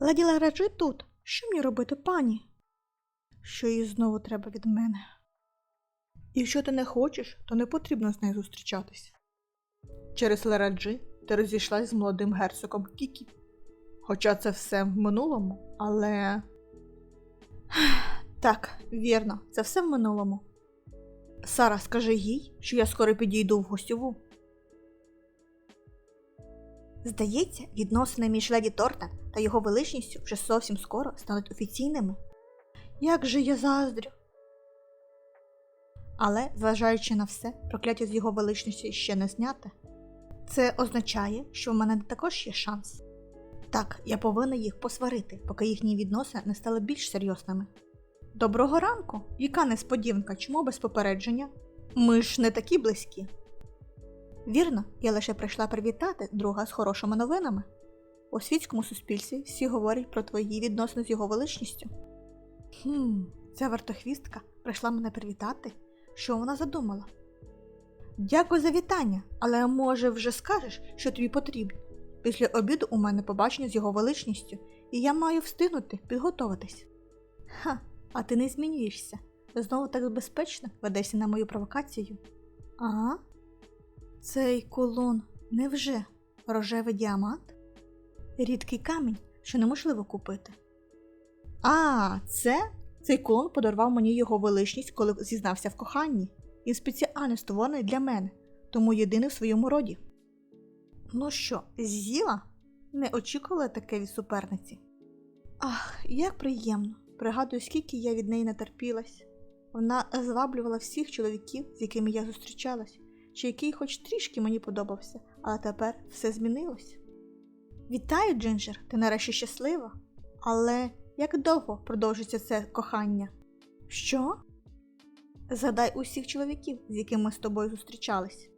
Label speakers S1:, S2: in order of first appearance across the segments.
S1: Леді Лараджи тут. Що мені робити, пані? Що їй знову треба від мене? Якщо ти не хочеш, то не потрібно з нею зустрічатись. Через Лараджи ти розійшлась з молодим герцогом Кікі. Хоча це все в минулому, але. Так, вірно, це все в минулому. Сара, скажи їй, що я скоро підійду в гостьову. Здається, відносини між леді Тортон та його величністю вже зовсім скоро стануть офіційними. Як же я заздрю. Але, зважаючи на все, прокляття з його величністю ще не зняте. Це означає, що в мене також є шанс. Так, я повинна їх посварити, поки їхні відносини не стали більш серйозними. Доброго ранку! Яка несподіванка, чому без попередження? Ми ж не такі близькі. Вірно, я лише прийшла привітати друга з хорошими новинами. У світському суспільстві всі говорять про твої відносини з його величністю. Хм, ця вартохвістка прийшла мене привітати. Що вона задумала? Дякую за вітання, але може вже скажеш, що тобі потрібно. Після обіду у мене побачення з його величністю, і я маю встигнути підготуватись. Ха, а ти не змінюєшся. Знову так безпечно ведешся на мою провокацію. Ага. Цей кулон невже рожевий діамант? Рідкий камінь, що неможливо купити. А, це цей кулон подарував мені його величність, коли зізнався в коханні. Він спеціально створений для мене, тому єдиний в своєму роді. Ну що, з'їла? Не очікувала таке від суперниці. Ах, як приємно. Пригадую, скільки я від неї натерпілась. Вона зваблювала всіх чоловіків, з якими я зустрічалась, чи який хоч трішки мені подобався, але тепер все змінилось. Вітаю, Джинджер, ти нарешті щаслива. Але як довго продовжиться це кохання? Що? Згадай усіх чоловіків, з якими ми з тобою зустрічались.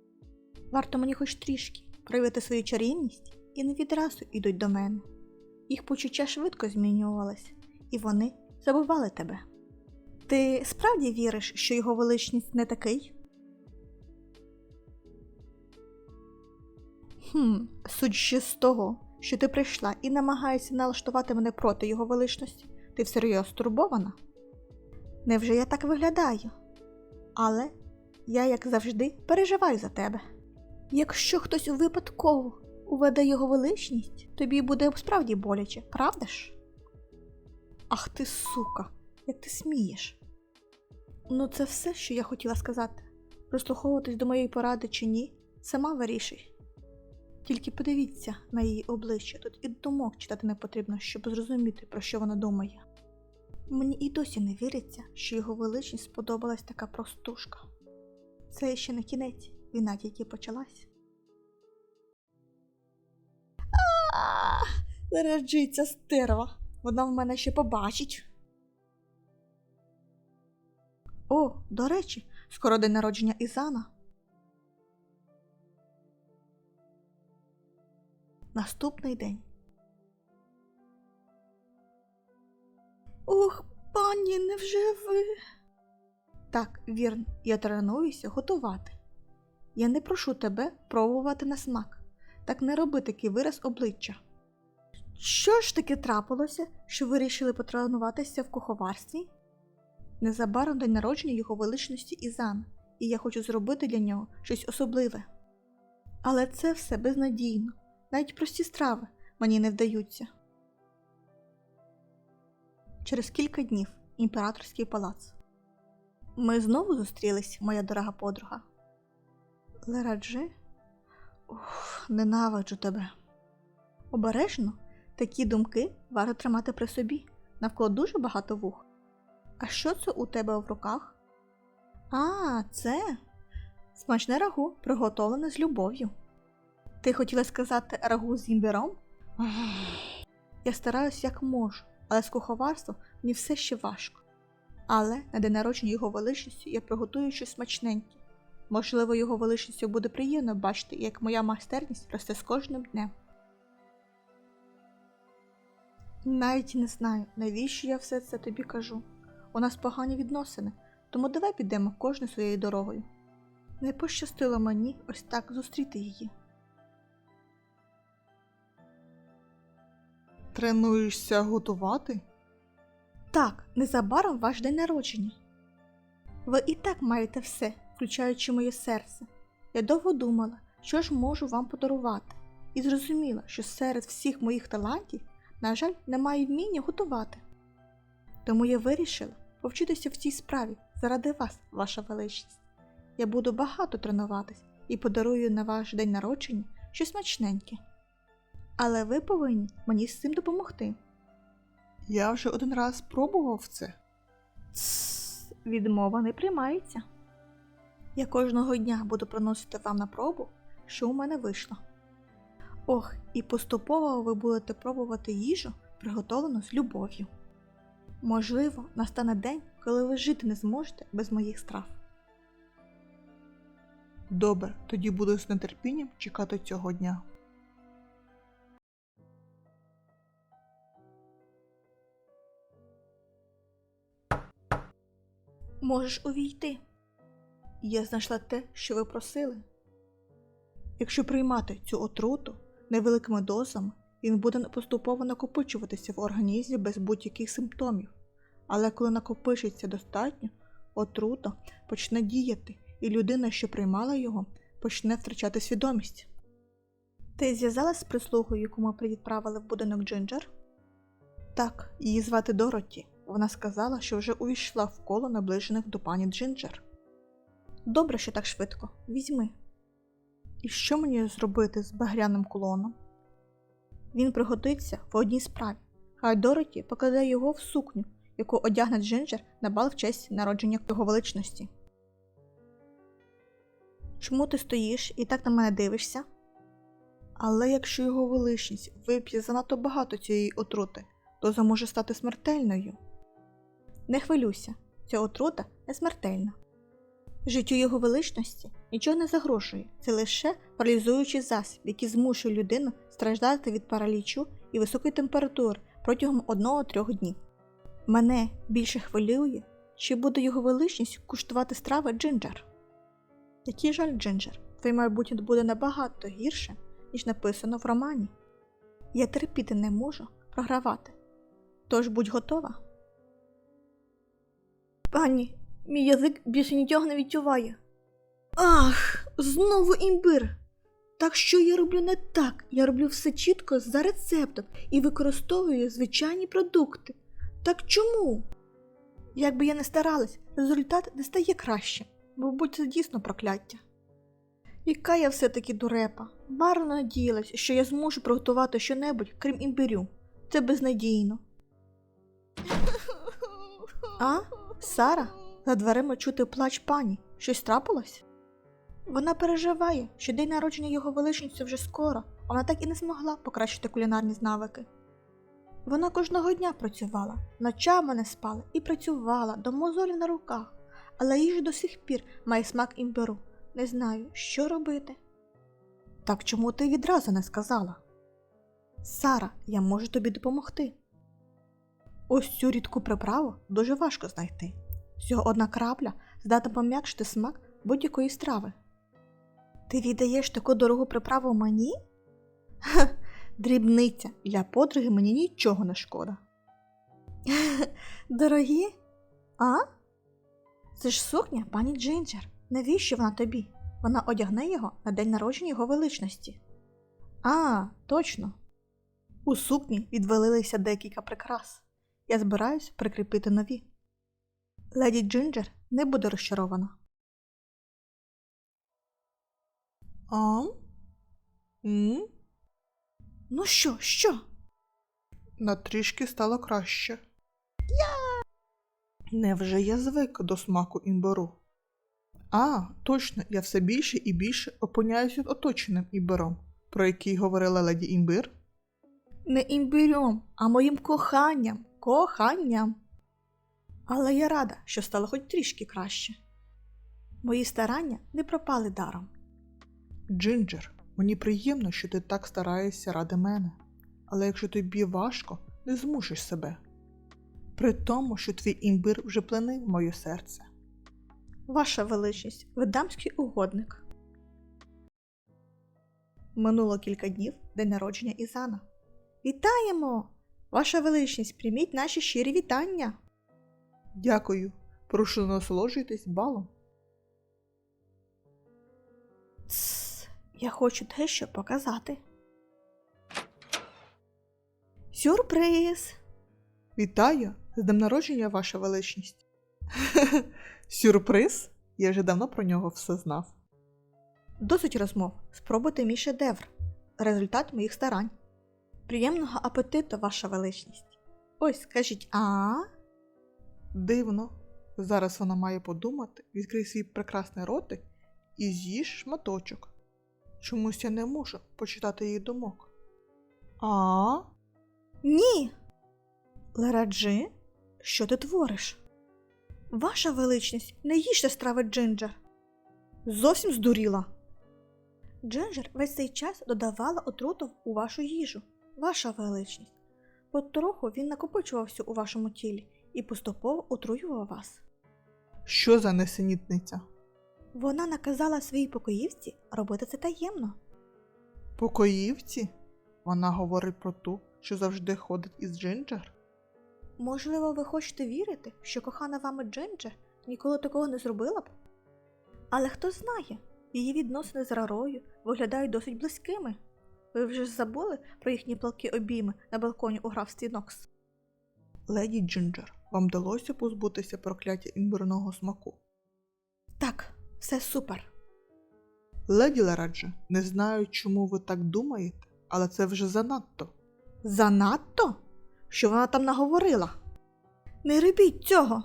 S1: Варто мені хоч трішки проявити свою чарівність і не відразу йдуть до мене. Їх почуття швидко змінювалось, і вони забували тебе. Ти справді віриш, що його величність не такий? Хм, судячи з того, що ти прийшла і намагаєшся налаштувати мене проти його величності, ти всерйоз стурбована? Невже я так виглядаю? Але я, як завжди, переживаю за тебе. Якщо хтось випадково уведе його величність, тобі буде справді боляче, правда ж? Ах ти, сука, як ти смієш? Ну, це все, що я хотіла сказати. Прислуховуватись до моєї поради чи ні, сама вирішуй. Тільки подивіться на її обличчя, тут і думок читати не потрібно, щоб зрозуміти, про що вона думає. Мені і досі не віриться, що його величність сподобалась така простушка. Це ще не кінець, війна тільки почалась. Лераджиця стерва, вона в мене ще побачить. О, до речі, скоро день народження Ізана. Наступний день. Ох, пані, невже ви? Так, вірно, я тренуюся готувати. Я не прошу тебе пробувати на смак. Так не роби такий вираз обличчя. Що ж таки трапилося, що ви вирішили потренуватися в куховарстві? Незабаром день народження його величності Ізан, і я хочу зробити для нього щось особливе. Але це все безнадійно, навіть прості страви мені не вдаються. Через кілька днів імператорський палац. Ми знову зустрілись, моя дорога подруга. Лераджи? Ух, ненавиджу тебе. Обережно, такі думки варто тримати при собі. Навколо дуже багато вух. А що це у тебе в руках? А, це смачне рагу, приготовлене з любов'ю. Ти хотіла сказати рагу з імбіром? Я стараюсь як можу, але з куховарством мені все ще важко. Але на день народження його величністю я приготую щось смачненьке. Можливо, його величністю буде приємно бачити, як моя майстерність росте з кожним днем. Навіть не знаю, навіщо я все це тобі кажу. У нас погані відносини, тому давай підемо кожне своєю дорогою. Не пощастило мені ось так зустріти її.
S2: Тренуєшся готувати?
S1: Так, незабаром ваш день народження. Ви і так маєте все, включаючи моє серце. Я довго думала, що ж можу вам подарувати, і зрозуміла, що серед всіх моїх талантів, на жаль, немає вміння готувати. Тому я вирішила повчитися в цій справі заради вас, ваша величність. Я буду багато тренуватись і подарую на ваш день народження щось смачненьке. Але ви повинні мені з цим допомогти.
S2: Я вже один раз пробував це.
S1: Тсс, відмова не приймається. Я кожного дня буду приносити вам на пробу, що у мене вийшло. Ох, і поступово ви будете пробувати їжу, приготовлену з любов'ю. Можливо, настане день, коли ви жити не зможете без моїх страв.
S2: Добре, тоді буду з нетерпінням чекати цього дня.
S1: Можеш увійти. Я знайшла те, що ви просили. Якщо приймати цю отруту невеликими дозами, він буде поступово накопичуватися в організмі без будь-яких симптомів. Але коли накопичиться достатньо, отрута почне діяти, і людина, що приймала його, почне втрачати свідомість. Ти зв'язалась з прислугою, яку ми відправили в будинок Джинджер? Так, її звати Дороті. Вона сказала, що вже увійшла в коло наближених до пані Джинджер. Добре, що так швидко. Візьми. І що мені зробити з багряним кулоном? Він пригодиться в одній справі, хай Дороті покладе його в сукню, яку одягне Джинджер на бал в честь народження його величності. Чому ти стоїш і так на мене дивишся? Але якщо його величність вип'є занадто багато цієї отрути, доза може стати смертельною. Не хвилюйся, ця отрута не смертельна. Життю його величності нічого не загрожує, це лише паралізуючий засіб, який змушує людину страждати від паралічу і високої температури протягом 1-3 днів. Мене більше хвилює, чи буде його величність куштувати страви Джинджер. Який жаль, Джинджер, твоє майбутнє буде набагато гірше, ніж написано в романі. Я терпіти не можу програвати. Тож будь готова. Пані, мій язик більше нічого не відчуває. Ах, знову імбир. Так що я роблю не так? Я роблю все чітко за рецептом і використовую звичайні продукти. Так чому? Якби я не старалась, результат не стає кращим. Мабуть, це дійсно прокляття. Яка я все-таки дурепа. Марно надіялась, що я зможу приготувати щонебудь, крім імбирю. Це безнадійно. А? Сара? За дверима чути плач пані. Щось трапилось? Вона переживає, що день народження його величності вже скоро, вона так і не змогла покращити кулінарні навики. Вона кожного дня працювала, ночами не спала і працювала до мозолі на руках, але їжа до сих пір має смак імбиру. Не знаю, що робити. Так чому ти відразу не сказала? Сара, я можу тобі допомогти. Ось цю рідку приправу дуже важко знайти. Всього одна крапля здатна пом'якшити смак будь-якої страви. Ти віддаєш таку дорогу приправу мені? Ха, дрібниця для подруги мені нічого не шкода. Дорогі? А? Це ж сукня пані Джинджер. Навіщо вона тобі? Вона одягне його на день народження його величності. А, точно. У сукні відвалилися декілька прикрас. Я збираюсь прикріпити нові. Леді Джинджер не буде розчарована.
S2: А? М?
S1: Ну що, що?
S2: На трішки стало краще. Я. Невже я звик до смаку імбиру? А, точно, я все більше і більше опиняюся оточеним імбиром, про який говорила леді імбир.
S1: Не імбирем, а моїм коханням, коханням. Але я рада, що стало хоч трішки краще. Мої старання не пропали даром.
S2: Джинджер, мені приємно, що ти так стараєшся ради мене, але якщо тобі важко, не змушиш себе. При тому, що твій імбир вже пленив моє серце.
S1: Ваша величність, ви дамський угодник. Минуло кілька днів день народження Ізана. Вітаємо! Ваша величність, прийміть наші щирі вітання.
S2: Дякую. Прошу насолоджуйтесь балом.
S1: Тсс, я хочу дещо показати. Сюрприз!
S2: Вітаю! З днем народження, ваша величність. Сюрприз? Я вже давно про нього все знав.
S1: Досить розмов. Спробуйте мій шедевр. Результат моїх старань. Приємного апетиту, ваша величність. Ось, скажіть, а?
S2: Дивно. Зараз вона має подумати, відкрий свій прекрасний ротик і з'їж шматочок. Чомусь я не можу почитати її думок. А?
S1: Ні. Лераджи, що ти твориш? Ваша величність, не їжте страви Джинджер. Зовсім здуріла. Джинджер весь цей час додавала отруту у вашу їжу, ваша величність. Потроху він накопичувався у вашому тілі і поступово отруював вас.
S2: Що за несенітниця?
S1: Вона наказала своїй покоївці робити це таємно.
S2: Покоївці? Вона говорить про ту, що завжди ходить із Джинджер?
S1: Можливо, ви хочете вірити, що кохана вами Джинджер ніколи такого не зробила б? Але хто знає, її відносини з Рарою виглядають досить близькими. Ви вже ж забули про їхні палки обійми на балконі у графстві Нокс?
S2: Леді Джинджер, вам вдалося позбутися прокляття імбирного смаку?
S1: Так, все супер.
S2: Леді Ларадже, не знаю, чому ви так думаєте, але це вже занадто.
S1: Занадто? Що вона там наговорила? Не робіть цього.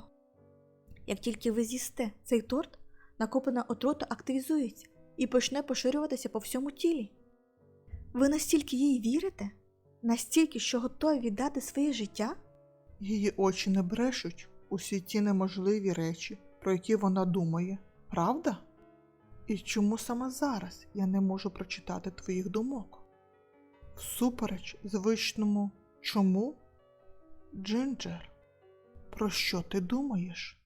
S1: Як тільки ви з'їсте цей торт, накоплена отрута активізується і почне поширюватися по всьому тілі. Ви настільки їй вірите? Настільки, що готові віддати своє життя?
S2: Її очі не брешуть усі ті неможливі речі, про які вона думає, правда? І чому саме зараз я не можу прочитати твоїх думок? Всупереч звичному чому? Джинджер, про що ти думаєш?